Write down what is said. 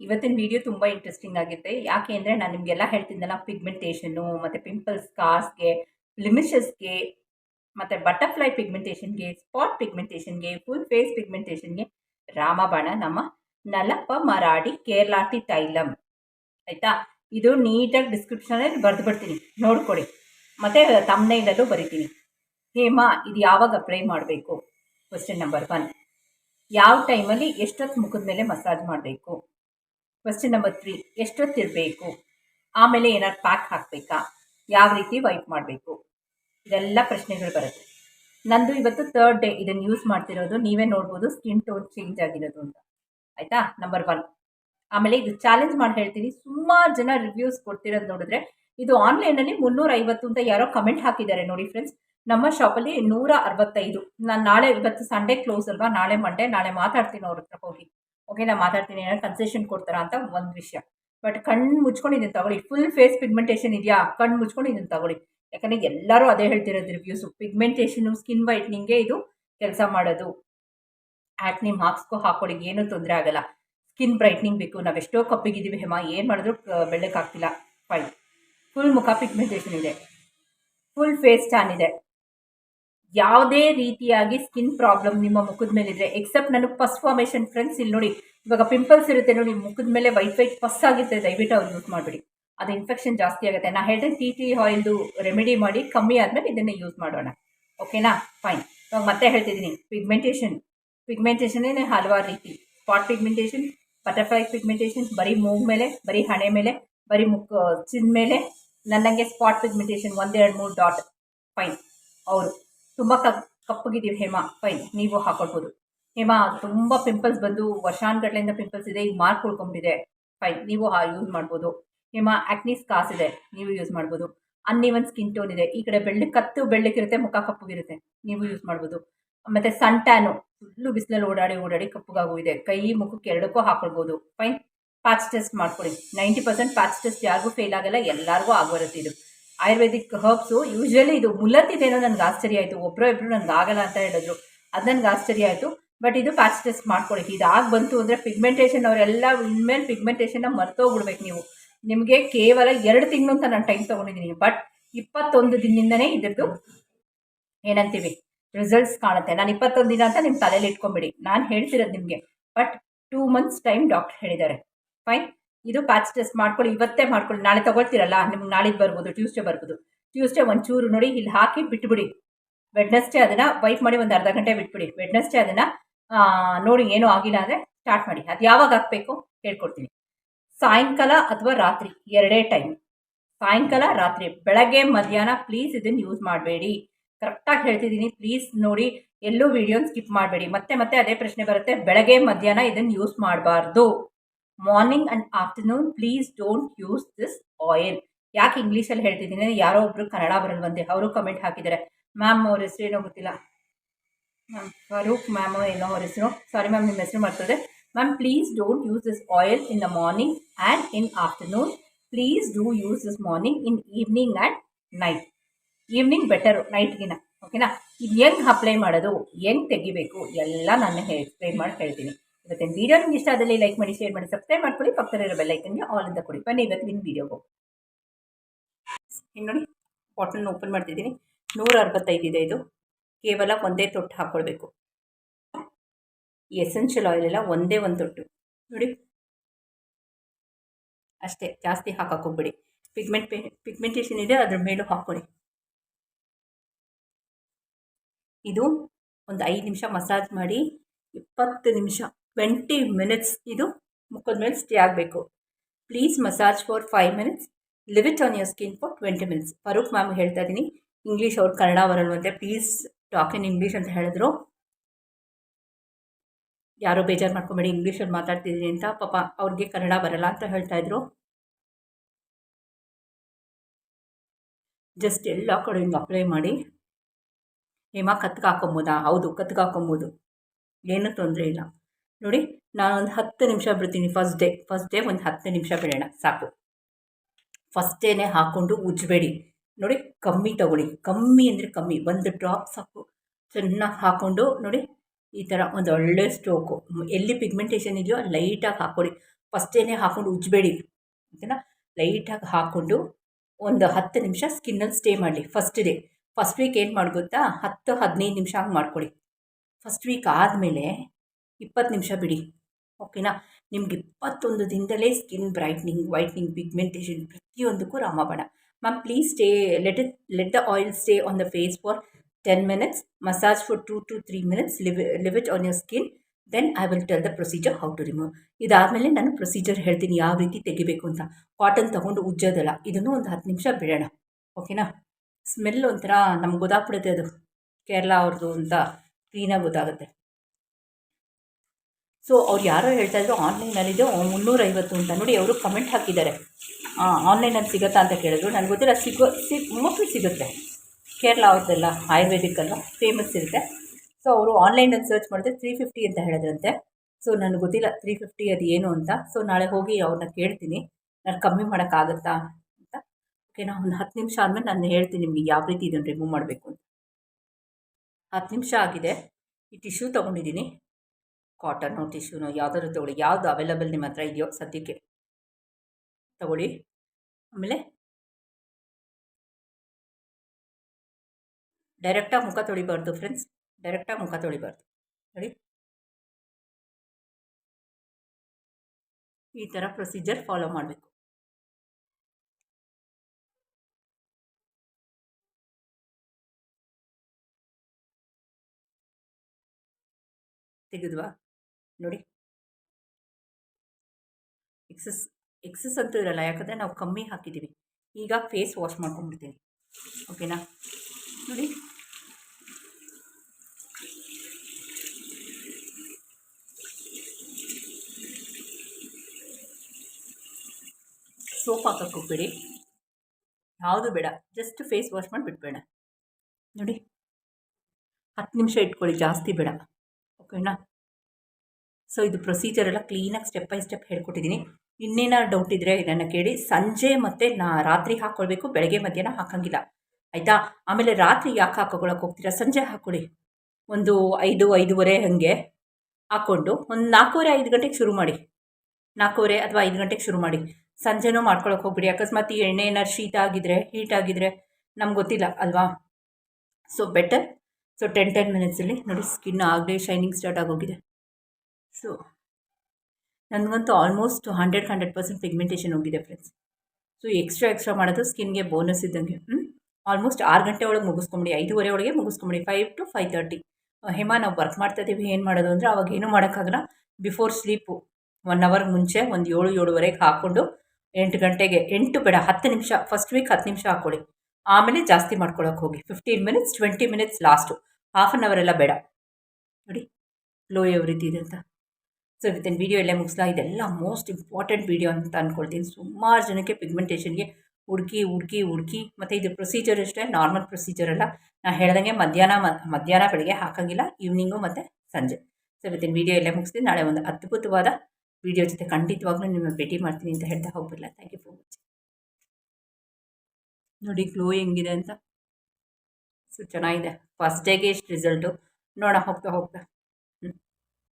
ಇವತ್ತಿನ ವಿಡಿಯೋ ತುಂಬ ಇಂಟ್ರೆಸ್ಟಿಂಗ್ ಆಗುತ್ತೆ. ಯಾಕೆ ಅಂದರೆ ನಾನು ನಿಮಗೆಲ್ಲ ಹೇಳ್ತಿದ್ದೆನಲ್ಲ ಪಿಗ್ಮೆಂಟೇಷನ್ನು ಮತ್ತು ಪಿಂಪಲ್ಸ್ ಕಾಸ್ಗೆ ಬ್ಲಿಮಿಷಸ್ಗೆ ಮತ್ತು ಬಟರ್ಫ್ಲೈ ಪಿಗ್ಮೆಂಟೇಷನ್ಗೆ ಸ್ಪಾಟ್ ಪಿಗ್ಮೆಂಟೇಷನ್ಗೆ ಫುಲ್ ಫೇಸ್ ಪಿಗ್ಮೆಂಟೇಷನ್ಗೆ ರಾಮಬಾಣ ನಮ್ಮ ನಲಪ ಮರಾಡಿ ಕೇರಳಾಟಿ ತೈಲಂ. ಆಯಿತಾ? ಇದು ನೀಟಾಗಿ ಡಿಸ್ಕ್ರಿಪ್ಷನಲ್ಲಿ ಬರೆದು ಬಿಡ್ತೀನಿ. ನೋಡ್ಕೊಳ್ಳಿ ಮತ್ತು ತಮ್ಮನೇಲಲ್ಲೂ ಬರಿತೀನಿ. ಹೇಮಾ, ಇದು ಯಾವಾಗ ಅಪ್ಲೈ ಮಾಡಬೇಕು? ಕ್ವಶನ್ ನಂಬರ್ ಒನ್ ಯಾವ ಟೈಮಲ್ಲಿ ಎಷ್ಟೊತ್ತು ಮುಖದ ಮೇಲೆ ಮಸಾಜ್ ಮಾಡಬೇಕು? ಕ್ವಶನ್ ನಂಬರ್ ತ್ರೀ ಎಷ್ಟೊತ್ತಿರಬೇಕು? ಆಮೇಲೆ ಏನಾದ್ರು ಪ್ಯಾಕ್ ಹಾಕಬೇಕಾ? ಯಾವ ರೀತಿ ವೈಪ್ ಮಾಡಬೇಕು? ಇದೆಲ್ಲ ಪ್ರಶ್ನೆಗಳು ಬರುತ್ತೆ. ನಂದು ಇವತ್ತು ಥರ್ಡ್ ಡೇ ಇದನ್ನು ಯೂಸ್ ಮಾಡ್ತಿರೋದು. ನೀವೇ ನೋಡ್ಬೋದು ಸ್ಕಿನ್ ಟೋನ್ ಚೇಂಜ್ ಆಗಿರೋದು ಅಂತ. ಆಯಿತಾ? ನಂಬರ್ ಒನ್ ಆಮೇಲೆ ಇದು ಚಾಲೆಂಜ್ ಮಾಡಿ ಹೇಳ್ತೀನಿ. ಸುಮಾರು ಜನ ರಿವ್ಯೂಸ್ ಕೊಡ್ತಿರೋದು ನೋಡಿದ್ರೆ ಇದು ಆನ್ಲೈನಲ್ಲಿ ಮುನ್ನೂರ ಐವತ್ತು ಅಂತ ಯಾರೋ ಕಮೆಂಟ್ ಹಾಕಿದ್ದಾರೆ ನೋಡಿ ಫ್ರೆಂಡ್ಸ್ ನಮ್ಮ ಶಾಪಲ್ಲಿ ನೂರ ಅರವತ್ತೈದು ನಾನು ನಾಳೆ ಇವತ್ತು ಸಂಡೇ ಕ್ಲೋಸ್ ಅಲ್ವಾ? ನಾಳೆ ಮಂಡೇ ನಾಳೆ ಮಾತಾಡ್ತೀನಿ ಅವ್ರ ಹತ್ರ ಹೋಗಿ. ಓಕೆ ನಾನು ಮಾತಾಡ್ತೀನಿ ಏನಾದ್ರು ಕನ್ಸೆಷನ್ ಕೊಡ್ತಾರಾ ಅಂತ ಒಂದು ವಿಷಯ. ಬಟ್ ಕಣ್ಣು ಮುಚ್ಕೊಂಡು ಇದನ್ನು ತಗೊಳ್ಳಿ ಫುಲ್ ಫೇಸ್ ಪಿಗ್ಮೆಂಟೇಷನ್ ಇದೆಯಾ? ಕಣ್ಣು ಮುಚ್ಕೊಂಡು ಇದನ್ನು ತಗೊಳ್ಳಿ. ಯಾಕಂದರೆ ಎಲ್ಲರೂ ಅದೇ ಹೇಳ್ತಿರೋದು ರಿವ್ಯೂಸು ಪಿಗ್ಮೆಂಟೇಷನು ಸ್ಕಿನ್ ವೈಟ್ನಿಂಗ್ಗೆ ಇದು ಕೆಲಸ ಮಾಡೋದು. ಆ್ಯಕ್ನಿ ಮಾರ್ಕ್ಸ್ಗೂ ಹಾಕೊಳ್ಳಿ, ಏನೂ ತೊಂದರೆ ಆಗಲ್ಲ. ಸ್ಕಿನ್ ಬ್ರೈಟ್ನಿಂಗ್ ಬೇಕು. ನಾವೆಷ್ಟೋ ಕಪ್ಪಿಗಿದ್ದೀವಿ ಹೇಮ, ಏನು ಮಾಡಿದ್ರು ಬೆಳ್ಳಕ್ಕಾಗ್ತಿಲ್ಲ. ಫೈನ್ ಫುಲ್ ಮುಖ ಪಿಗ್ಮೆಂಟೇಷನ್ ಇದೆ. ಫುಲ್ ಫೇಸ್ ಟ್ಯಾನ್ ಇದೆ. ಯಾವುದೇ ರೀತಿಯಾಗಿ ಸ್ಕಿನ್ ಪ್ರಾಬ್ಲಮ್ ನಿಮ್ಮ ಮುಖದ ಮೇಲೆ ಇದ್ರೆ ಎಕ್ಸೆಪ್ಟ್ ನನಗೆ ಪಸ್ ಫಾರ್ಮೇಷನ್ ಫ್ರೆಂಡ್ಸ್ ಇಲ್ಲಿ ನೋಡಿ, ಇವಾಗ ಪಿಂಪಲ್ಸ್ ಇರುತ್ತೆ ನೋಡಿ, ಮುಖದ ಮೇಲೆ ವೈಟ್ ವೈಟ್ ಪಸ್ ಆಗಿರುತ್ತೆ, ದಯವಿಟ್ಟು ಅವ್ರು ಯೂಸ್ ಮಾಡಿಬಿಡಿ. ಅದು ಇನ್ಫೆಕ್ಷನ್ ಜಾಸ್ತಿ ಆಗುತ್ತೆ. ನಾ ಹೇಳಿದ್ರೆ ಟಿ ಟಿ ಆಯಿಲ್ದು ರೆಮಿಡಿ ಮಾಡಿ, ಕಮ್ಮಿ ಆದಮೇಲೆ ಇದನ್ನೇ ಯೂಸ್ ಮಾಡೋಣ. ಓಕೆನಾ ಫೈನ್ ಇವಾಗ ಮತ್ತೆ ಹೇಳ್ತಿದ್ದೀನಿ ಪಿಗ್ಮೆಂಟೇಷನ್ ಪಿಗ್ಮೆಂಟೇಷನ್ನೇ ಹಲವಾರು ರೀತಿ. ಸ್ಪಾಟ್ ಪಿಗ್ಮೆಂಟೇಷನ್ ಬಟರ್ಫ್ಲೈ ಪಿಗ್ಮೆಂಟೇಷನ್ ಬರೀ ಮೂಗ್ ಮೇಲೆ, ಬರೀ ಹಣೆ ಮೇಲೆ, ಬರೀ ಮುಖ ಚಿನ್ ಮೇಲೆ, ನನ್ನಂಗೆ ಸ್ಪಾಟ್ ಪಿಗ್ಮೆಂಟೇಷನ್ ಒಂದೆರಡು ಮೂರು ಡಾಟ್ ಫೈನ್ ಅವರು. ತುಂಬ ಕಪ್ ಕಪ್ಪಗಿದ್ದೀವಿ ಹೇಮಾ. ಫೈನ್, ನೀವು ಹಾಕೊಳ್ಬೋದು. ಹೇಮಾ, ತುಂಬ ಪಿಂಪಲ್ಸ್ ಬಂದು ವರ್ಷಾನ್ಗಟ್ಲೆಯಿಂದ ಪಿಂಪಲ್ಸ್ ಇದೆ ಈಗ ಮಾರ್ಕ್ ಉಳ್ಕೊಂಡಿದೆ ಫೈನ್, ನೀವು ಹಾ ಯೂಸ್ ಮಾಡ್ಬೋದು. ಹೇಮಾ ಆಕ್ನೀಸ್ ಕಾಸ್ ಇದೆ, ನೀವು ಯೂಸ್ ಮಾಡ್ಬೋದು. ಅನ್ನಿವನ್ ಸ್ಕಿನ್ ಟೋನ್ ಇದೆ, ಈ ಕಡೆ ಬೆಳ್ಳಕ್ಕೆ ಕತ್ತು ಬೆಳ್ಳಕ್ಕಿರುತ್ತೆ ಮುಖ ಕಪ್ಪಗಿರುತ್ತೆ, ನೀವು ಯೂಸ್ ಮಾಡ್ಬೋದು. ಮತ್ತು ಸನ್ ಟ್ಯಾನು ಫುಲ್ಲು ಬಿಸಿಲಲ್ಲಿ ಓಡಾಡಿ ಓಡಾಡಿ ಕಪ್ಪಗಾಗೂ ಇದೆ ಕೈ, ಮುಖಕ್ಕೆ ಎರಡಕ್ಕೂ ಹಾಕೊಳ್ಬೋದು. ಫೈನ್ ಪ್ಯಾಚ್ ಟೆಸ್ಟ್ ಮಾಡ್ಕೊಳ್ಳಿ ನೈಂಟಿ ಪರ್ಸೆಂಟ್ ಪ್ಯಾಚ್ ಟೆಸ್ಟ್ ಯಾರಿಗೂ ಫೇಲ್ ಆಗಲ್ಲ, ಎಲ್ಲರಿಗೂ ಆಗೋರುತ್ತೆ ಇದು. ಆಯುರ್ವೇದಿಕ್ ಹರ್ಬ್ಸು ಯೂಶ್ವಲಿ ಇದು ಮುಲ್ಲತ್ತಿದೇನೋ ನನಗೆ ಆಶ್ಚರ್ಯ ಆಯಿತು. ಒಬ್ಬರೋ ಇಬ್ಬರು ನನಗೆ ಆಗಲ್ಲ ಅಂತ ಹೇಳಿದ್ರು. ಅದು ನನಗೆ ಆಶ್ಚರ್ಯ ಆಯಿತು. ಬಟ್ ಇದು ಪ್ಯಾಚ್ ಟೆಸ್ಟ್ ಮಾಡ್ಕೊಳ್ಳಿ. ಇದಾಗಿ ಬಂತು ಅಂದರೆ ಪಿಗ್ಮೆಂಟೇಷನ್ ಅವರೆಲ್ಲ ಇನ್ಮೇಲೆ ಪಿಗ್ಮೆಂಟೇಷನ್ನ ಮರ್ತೋಗ್ಬಿಡ್ಬೇಕು ನೀವು. ನಿಮಗೆ ಕೇವಲ ಎರಡು ತಿಂಗಳು ಅಂತ ನಾನು ಟೈಮ್ ತೊಗೊಂಡಿದ್ದೀನಿ. ಬಟ್ ಇಪ್ಪತ್ತೊಂದು ದಿನದಿಂದನೇ ಇದ್ರದ್ದು ಏನಂತೀವಿ? ರಿಸಲ್ಟ್ಸ್ ಕಾಣುತ್ತೆ. ನಾನು ಇಪ್ಪತ್ತೊಂದು ದಿನ ಅಂತ ನಿಮ್ಮ ತಲೆಯಲ್ಲಿ ಇಟ್ಕೊಂಬಿಡಿ. ನಾನು ಹೇಳ್ತಿರೋದು ನಿಮಗೆ. But two months time doctor ಹೇಳಿದ್ದಾರೆ. ಫೈನ್ ಇದು ಪ್ಯಾಚ್ ಟೆಸ್ಟ್ ಮಾಡ್ಕೊಳ್ಳಿ, ಇವತ್ತೇ ಮಾಡ್ಕೊಳ್ಳಿ. ನಾಳೆ ತಗೊಳ್ತೀರಲ್ಲ, ನಿಮ್ಗೆ ನಾಳಿದ್ದು ಬರ್ಬೋದು ಟ್ಯೂಸ್ಡೇ ಬರ್ಬೋದು. ಟ್ಯೂಸ್ಡೇ ಒಂಚೂರು ನೋಡಿ, ಇಲ್ಲಿ ಹಾಕಿ ಬಿಟ್ಬಿಡಿ. ವೆಡ್ನೆಸ್ಡೇ ಅದನ್ನು ವೈಪ್ ಮಾಡಿ ಒಂದು ಅರ್ಧ ಗಂಟೆ ಬಿಟ್ಬಿಡಿ. ವೆಡ್ನೆಸ್ಡೇ ಅದನ್ನು ನೋಡಿ ಏನೂ ಆಗಿಲ್ಲ ಅಂದರೆ ಸ್ಟಾರ್ಟ್ ಮಾಡಿ. ಅದು ಯಾವಾಗ ಹಾಕಬೇಕು ಹೇಳ್ಕೊಡ್ತೀನಿ. ಸಾಯಂಕಾಲ ಅಥವಾ ರಾತ್ರಿ, ಎರಡೇ ಟೈಮ್ ಸಾಯಂಕಾಲ ರಾತ್ರಿ, ಬೆಳಗ್ಗೆ ಮಧ್ಯಾಹ್ನ ಪ್ಲೀಸ್ ಇದನ್ನು ಯೂಸ್ ಮಾಡಬೇಡಿ. ಕರೆಕ್ಟಾಗಿ ಹೇಳ್ತಿದ್ದೀನಿ ಪ್ಲೀಸ್ ನೋಡಿ, ಎಲ್ಲೂ ವಿಡಿಯೋನ ಸ್ಕಿಪ್ ಮಾಡಬೇಡಿ. ಮತ್ತೆ ಮತ್ತೆ ಅದೇ ಪ್ರಶ್ನೆ ಬರುತ್ತೆ, ಬೆಳಗ್ಗೆ ಮಧ್ಯಾಹ್ನ ಇದನ್ನು ಯೂಸ್ ಮಾಡಬಾರ್ದು. Morning and afternoon please don't use this oil ಯಾಕೆ ಇಂಗ್ಲೀಷಲ್ಲಿ ಹೇಳ್ತಿದ್ದೀನಿ? ಯಾರೋ ಒಬ್ರು ಕನ್ನಡ ಬರಲ್ವಂತೆ, ಅವರು ಕಮೆಂಟ್ ಹಾಕಿದ್ದಾರೆ. ಮ್ಯಾಮ್ ಅವ್ರ ಹೆಸರು ಏನೋ ಗೊತ್ತಿಲ್ಲ. ಮ್ಯಾಮ್ ಫರೂಕ್ ಮ್ಯಾಮ್ ಏನೋ ಅವ್ರ ಹೆಸರು. ಸಾರಿ ಮ್ಯಾಮ್ ನಿಮ್ಮ ಹೆಸರು ಮಾಡ್ತದೆ ma'am please don't use this oil in the morning and in afternoon please do use this morning in evening and night evening better ನೈಟ್ಗಿನ ಓಕೆನಾ ಇದು ಹೆಂಗೆ ಅಪ್ಲೈ ಮಾಡೋದು? ಹೆಂಗೆ ತೆಗಿಬೇಕು? ಎಲ್ಲ ನಾನು ಎಕ್ಸ್ಪ್ಲೈನ್ ಮಾಡಿ ಹೇಳ್ತೀನಿ. ಇವತ್ತಿನ ವಿಡಿಯೋ ನಿಮ್ಗೆ ಇಷ್ಟ ಆದಲ್ಲಿ ಲೈಕ್ ಮಾಡಿ ಶೇರ್ ಮಾಡಿ ಸಬ್ಸ್ಕ್ರೈಬ್ ಮಾಡ್ಕೊಳ್ಳಿ ಪಕ್ಕದಲ್ಲಿರೋ ಬೆಲ್ಲೈಕನ್ಗೆ ಆಲ್ ಅಂತ ಕೊಡಿ. ಬನ್ನಿ ಇವತ್ತಿನ ವೀಡಿಯೋಗೆ ನೋಡಿ ಬಾಟಲ್ನ ಓಪನ್ ಮಾಡ್ತಿದ್ದೀನಿ. ನೂರ ಅರವತ್ತೈದು ಇದೆ ಇದು. ಕೇವಲ ಒಂದೇ ತೊಟ್ಟು ಹಾಕ್ಕೊಳ್ಬೇಕು ಎಸೆನ್ಷಿಯಲ್ ಆಯಿಲ್ ಎಲ್ಲ ಒಂದೇ ಒಂದು ತೊಟ್ಟು. ನೋಡಿ. ಅಷ್ಟೇ, ಜಾಸ್ತಿ ಹಾಕೋಗ್ಬಿಡಿ ಪಿಗ್ಮೆಂಟ್ ಪಿಗ್ಮೆಂಟೇಷನ್ ಇದೆ, ಅದ್ರ ಮೇಲೂ ಹಾಕ್ಕೊಳ್ಳಿ ಇದು ಒಂದು ಐದು ನಿಮಿಷ ಮಸಾಜ್ ಮಾಡಿ, ಇಪ್ಪತ್ತು ನಿಮಿಷ ಟ್ವೆಂಟಿ ಮಿನಿಟ್ಸ್ ಇದು ಮುಖದ ಮೇಲೆ ಸ್ಟೇ ಆಗಬೇಕು. Please massage for five minutes leave it on your skin for twenty minutes Farooq ma'am ಹೇಳ್ತಾ ಇದ್ದೀನಿ ಇಂಗ್ಲೀಷ್ ಅವ್ರು ಕನ್ನಡ ಬರಲ್ವಂತೆ ಪ್ಲೀಸ್ ಟಾಕ್ ಇನ್ ಇಂಗ್ಲೀಷ್ ಅಂತ ಹೇಳಿದ್ರು. ಯಾರೋ ಬೇಜಾರು ಮಾಡ್ಕೊಬೇಡಿ ಇಂಗ್ಲೀಷಲ್ಲಿ ಮಾತಾಡ್ತಿದ್ದೀನಿ ಅಂತ. ಪಾಪ ಅವ್ರಿಗೆ ಕನ್ನಡ ಬರಲ್ಲ ಅಂತ ಹೇಳ್ತಾ ಇದ್ರು. ಜಸ್ಟ್ ಎಲ್ಲ ಕಡೆ ಹಿಂಗೆ ಅಪ್ಲೈ ಮಾಡಿ. ಹೇಮಾ ಕತ್ಗೆ ಹೌದು ಕತ್ಗೆ ಹಾಕೊಬೋದು. ಏನೂ ತೊಂದರೆ ಇಲ್ಲ. ನೋಡಿ, ನಾನೊಂದು ಹತ್ತು ನಿಮಿಷ ಬಿಡ್ತೀನಿ ಫಸ್ಟ್ ಡೇ ಫಸ್ಟ್ ಡೇ ಒಂದು ಹತ್ತು ನಿಮಿಷ ಬಿಡೋಣ, ಸಾಕು. ಫಸ್ಟ್ ಡೇನೇ ಹಾಕ್ಕೊಂಡು ಉಜ್ಜಬೇಡಿ ನೋಡಿ, ಕಮ್ಮಿ ತಗೊಳ್ಳಿ. ಕಮ್ಮಿ ಅಂದರೆ ಕಮ್ಮಿ. ಒಂದು ಡ್ರಾಪ್ ಸಾಕು. ಚೆನ್ನಾಗಿ ಹಾಕ್ಕೊಂಡು ನೋಡಿ, ಈ ಥರ ಒಂದು ಒಳ್ಳೆ ಸ್ಟ್ರೋಕು ಎಲ್ಲಿ ಪಿಗ್ಮೆಂಟೇಷನ್ ಇದೆಯೋ ಲೈಟಾಗಿ ಹಾಕ್ಕೊಳ್ಳಿ ಫಸ್ಟ್ ಡೇನೇ ಹಾಕ್ಕೊಂಡು ಉಜ್ಜಬೇಡಿ ಓಕೆನಾ? ಲೈಟಾಗಿ ಹಾಕ್ಕೊಂಡು ಒಂದು ಹತ್ತು ನಿಮಿಷ ಸ್ಕಿನ್ನಲ್ಲಿ ಸ್ಟೇ ಮಾಡಲಿ. ಫಸ್ಟ್ ಡೇ ಫಸ್ಟ್ ವೀಕ್ ಏನು ಮಾಡಿ ಗೊತ್ತಾ? ಹತ್ತು ಹದಿನೈದು ನಿಮಿಷ ಹಂಗೆ ಮಾಡ್ಕೊಳ್ಳಿ ಫಸ್ಟ್ ವೀಕ್ ಆದಮೇಲೆ ಇಪ್ಪತ್ತು ನಿಮಿಷ ಬಿಡಿ. ಓಕೆನಾ? ನಿಮ್ಗೆ ಇಪ್ಪತ್ತೊಂದು ದಿನದಲ್ಲೇ ಸ್ಕಿನ್ ಬ್ರೈಟ್ನಿಂಗ್ ವೈಟ್ನಿಂಗ್ ಪಿಗ್ಮೆಂಟೇಷನ್ ಪ್ರತಿಯೊಂದಕ್ಕೂ ರಾಮಬಾಣ. Ma'am please stay let it let the oil stay on the face for ten minutes massage for two to three minutes leave leave it on your skin then I will tell the procedure how to remove ಇದಾದಮೇಲೆ ನಾನು procedure ಹೇಳ್ತೀನಿ ಯಾವ ರೀತಿ ತೆಗಿಬೇಕು ಅಂತ. Cotton ತೊಗೊಂಡು ಉಜ್ಜೋದಲ್ಲ, ಇದನ್ನು ಒಂದು ಹತ್ತು ನಿಮಿಷ ಬಿಡೋಣ. ಓಕೆನಾ? ಸ್ಮೆಲ್ ಒಂಥರ ನಮ್ಗೆ ಗೊತ್ತಾಗ್ಬಿಡುತ್ತೆ ಅದು. ಕೇರಳ ಅವ್ರದ್ದು ಅಂತ ಕ್ಲೀನಾಗಿ ಗೊತ್ತಾಗುತ್ತೆ. ಸೊ ಅವ್ರು ಯಾರೋ ಹೇಳ್ತಾ ಇದ್ರು ಆನ್ಲೈನಲ್ಲಿದೆ ಮುನ್ನೂರೈವತ್ತು ಅಂತ ನೋಡಿ ಅವರು ಕಮೆಂಟ್ ಹಾಕಿದ್ದಾರೆ. ಆನ್ಲೈನಲ್ಲಿ ಸಿಗುತ್ತಾ ಅಂತ ಕೇಳಿದ್ರು. ನನಗೆ ಗೊತ್ತಿಲ್ಲ, ಸಿಗೋ ಸಿ ಮೋಸ್ಟ್ಲಿ ಸಿಗುತ್ತೆ. ಕೇರಳ ಅವ್ರದ್ದೆಲ್ಲ ಆಯುರ್ವೇದಿಕ್ ಅಲ್ಲ ಫೇಮಸ್ ಇರುತ್ತೆ. ಸೊ ಅವರು ಆನ್ಲೈನಲ್ಲಿ ಸರ್ಚ್ ಮಾಡಿದ್ರೆ ತ್ರೀ ಫಿಫ್ಟಿ ಅಂತ ಹೇಳಿದ್ರಂತೆ. ಸೊ ನನಗೆ ಗೊತ್ತಿಲ್ಲ ತ್ರೀ ಫಿಫ್ಟಿ ಅದು ಏನು ಅಂತ. ಸೊ ನಾಳೆ ಹೋಗಿ ಅವ್ರನ್ನ ಕೇಳ್ತೀನಿ. ನಾನು ಕಮ್ಮಿ ಮಾಡೋಕ್ಕಾಗತ್ತಾ ಅಂತ. ಓಕೆನಾ ಒಂದು ಹತ್ತು ನಿಮಿಷ ಆದಮೇಲೆ ನಾನು ಹೇಳ್ತೀನಿ ನಿಮಗೆ ಯಾವ ರೀತಿ ಇದನ್ನು ರಿಮೂವ್ ಮಾಡಬೇಕು ಅಂತ. ಹತ್ತು ನಿಮಿಷ ಆಗಿದೆ. ಈ ಟಿಶ್ಯೂ ತೊಗೊಂಡಿದ್ದೀನಿ. ಕಾಟನ್ನು ಟಿಶ್ಯೂನೋ ಯಾವುದಾದ್ರು ತೊಗೊಳ್ಳಿ. ಯಾವುದು ಅವೈಲಬಲ್ ನಿಮ್ಮ ಹತ್ರ ಇದೆಯೋ ಸದ್ಯಕ್ಕೆ. ತಗೊಳ್ಳಿ. ಆಮೇಲೆ ಡೈರೆಕ್ಟಾಗಿ ಮುಖ ತೊಳಿಬಾರ್ದು ಫ್ರೆಂಡ್ಸ್ ಡೈರೆಕ್ಟಾಗಿ ಮುಖ ತೊಳಿಬಾರ್ದು. ನೋಡಿ ಈ ಥರ ಪ್ರೊಸೀಜರ್ ಫಾಲೋ ಮಾಡಬೇಕು. ತೆಗೆದ್ವಾ? ನೋಡಿ. ಎಕ್ಸಸ್ ಎಕ್ಸಸ್ ಅಂತೂ ಇರಲ್ಲ, ಯಾಕಂದರೆ ನಾವು ಕಮ್ಮಿ ಹಾಕಿದ್ದೀವಿ. ಈಗ ಫೇಸ್ ವಾಶ್ ಮಾಡ್ಕೊಂಡ್ಬಿಡ್ತೀನಿ. ಓಕೆನಾ ನೋಡಿ. ಸೋಪ್ ಹಾಕಕ್ಕೆ ಹೋಗ್ಬೇಡಿ ಯಾವುದು ಬೇಡ ಜಸ್ಟ್ ಫೇಸ್ ವಾಶ್ ಮಾಡಿ ಬಿಟ್ಬೇಡ ನೋಡಿ. ಹತ್ತು ನಿಮಿಷ ಇಟ್ಕೊಳ್ಳಿ, ಜಾಸ್ತಿ ಬೇಡ. ಓಕೆನಾ ಸೊ ಇದು ಪ್ರೊಸೀಜರ್ ಎಲ್ಲ ಕ್ಲೀನಾಗಿ ಸ್ಟೆಪ್ ಬೈ ಸ್ಟೆಪ್ ಹೇಳ್ಕೊಟ್ಟಿದ್ದೀನಿ ಇನ್ನೇನಾರು ಡೌಟ್ ಇದ್ದರೆ ಇದನ್ನು ಕೇಳಿ ಸಂಜೆ ಮತ್ತು ನಾ ರಾತ್ರಿ ಹಾಕ್ಕೊಳ್ಬೇಕು ಬೆಳಗ್ಗೆ ಮಧ್ಯಾಹ್ನ ಹಾಕೋಂಗಿಲ್ಲ. ಆಯಿತಾ? ಆಮೇಲೆ ರಾತ್ರಿ ಯಾಕೆ ಹಾಕೊಳಕ್ಕೆ ಹೋಗ್ತೀರಾ? ಸಂಜೆ ಹಾಕ್ಕೊಳ್ಳಿ ಒಂದು ಐದು, ಐದೂವರೆ ಹಾಗೆ ಹಾಕ್ಕೊಂಡು ಒಂದು ನಾಲ್ಕೂವರೆ, ಐದು ಗಂಟೆಗೆ ಶುರು ಮಾಡಿ. ನಾಲ್ಕೂವರೆ ಅಥವಾ ಐದು ಗಂಟೆಗೆ ಶುರು ಮಾಡಿ. ಸಂಜೆನೂ ಮಾಡ್ಕೊಳಕ್ಕೆ ಹೋಗ್ಬಿಡಿ. ಅಕಸ್ಮಾತ್ ಈ ಎಣ್ಣೆ ಏನಾರು ಶೀತ ಆಗಿದ್ರೆ ಹೀಟ್ ಆಗಿದ್ರೆ ನಮ್ಗೆ ಗೊತ್ತಿಲ್ಲ ಅಲ್ವಾ? So better so ten ten ಮಿನಿಟ್ಸಲ್ಲಿ ನೋಡಿ ಸ್ಕಿನ್ ಆಗಲೇ ಶೈನಿಂಗ್ ಸ್ಟಾರ್ಟ್ ಆಗೋಗಿದೆ. ಸೊ ನನಗಂತೂ almost hundred hundred percent pigmentation ಹೋಗಿದೆ ಫ್ರೆಂಡ್ಸ್ ಸೊ ಎಕ್ಸ್ಟ್ರಾ ಎಕ್ಸ್ಟ್ರಾ ಮಾಡೋದು ಸ್ಕಿನ್ಗೆ ಬೋನಸ್ ಇದ್ದಂಗೆ. ಆಲ್ಮೋಸ್ಟ್ ಆರು ಗಂಟೆ ಒಳಗೆ ಮುಗಿಸ್ಕೊಂಬಿಡಿ. ಐದೂವರೆ ಒಳಗೆ ಮುಗಿಸ್ಕೊಂಬಿಡಿ. Five to five thirty Hema, ನಾವು ವರ್ಕ್ ಮಾಡ್ತಾ ಇದ್ದೀವಿ ಏನು ಮಾಡೋದು ಅಂದರೆ ಅವಾಗ ಏನೂ ಮಾಡೋಕ್ಕಾಗಲ್ಲ. ಬಿಫೋರ್ ಸ್ಲೀಪು ಒನ್ ಅವರ್ ಮುಂಚೆ ಒಂದು ಏಳು, ಏಳುವರೆಗೆ ಹಾಕ್ಕೊಂಡು ಎಂಟು ಗಂಟೆಗೆ, ಎಂಟು ಬೇಡ, ಹತ್ತು ನಿಮಿಷ ಫಸ್ಟ್ ವೀಕ್ ಹತ್ತು ನಿಮಿಷ ಹಾಕ್ಕೊಳ್ಳಿ. ಆಮೇಲೆ ಜಾಸ್ತಿ ಮಾಡ್ಕೊಳಕ್ಕೆ ಹೋಗಿ. Fifteen minutes twenty minutes last half an hour ಎಲ್ಲ ಬೇಡ. ನೋಡಿ ಲೋ ಯಾವ ರೀತಿ ಇದೆ ಅಂತ. ಸೊ ಇವತ್ತಿನ ವೀಡಿಯೋ ಎಲ್ಲೇ ಮುಗಿಸ್ಲಾ, ಇದೆಲ್ಲ ಮೋಸ್ಟ್ ಇಂಪಾರ್ಟೆಂಟ್ ವೀಡಿಯೋ ಅಂತ ಅಂದ್ಕೊಳ್ತೀನಿ ಸುಮಾರು ಜನಕ್ಕೆ ಪಿಗ್ಮೆಂಟೇಷನ್ಗೆ ಹುಡುಕಿ ಹುಡುಕಿ ಹುಡುಕಿ, ಮತ್ತು ಇದು ಪ್ರೊಸೀಜರ್ ಅಷ್ಟೇ ನಾರ್ಮಲ್ ಪ್ರೊಸೀಜರ್ ಅಲ್ಲ. ನಾನು ಹೇಳ್ದಂಗೆ ಮಧ್ಯಾಹ್ನ ಮಧ್ಯಾಹ್ನ ಬೆಳಗ್ಗೆ ಹಾಕೋಂಗಿಲ್ಲ ಈವ್ನಿಂಗು ಮತ್ತು ಸಂಜೆ. ಸೊ ಇವತ್ತಿನ ವೀಡಿಯೋ ಎಲ್ಲೇ ಮುಗಿಸ್ತೀನಿ. ನಾಳೆ ಒಂದು ಅದ್ಭುತವಾದ ವೀಡಿಯೋ ಜೊತೆ ಖಂಡಿತವಾಗ್ಲೂ ನಿಮ್ಮನ್ನು ಭೇಟಿ ಮಾಡ್ತೀನಿ ಅಂತ ಹೇಳ್ತಾ ಹೋಗ್ಬಿಡಲ್ಲ ಥ್ಯಾಂಕ್ ಯು ಫಾರ್ ವಾಚಿಂಗ್ ನೋಡಿ ಗ್ಲೋ ಹೆಂಗಿದೆ ಅಂತ. ಸೊ ಚೆನ್ನಾಗಿದೆ. ಫಸ್ಟ್ ಡೇಗೆ ಇಷ್ಟು ರಿಸಲ್ಟು ನೋಡೋಣ, ಹೋಗ್ತಾ ಹೋಗ್ತಾ.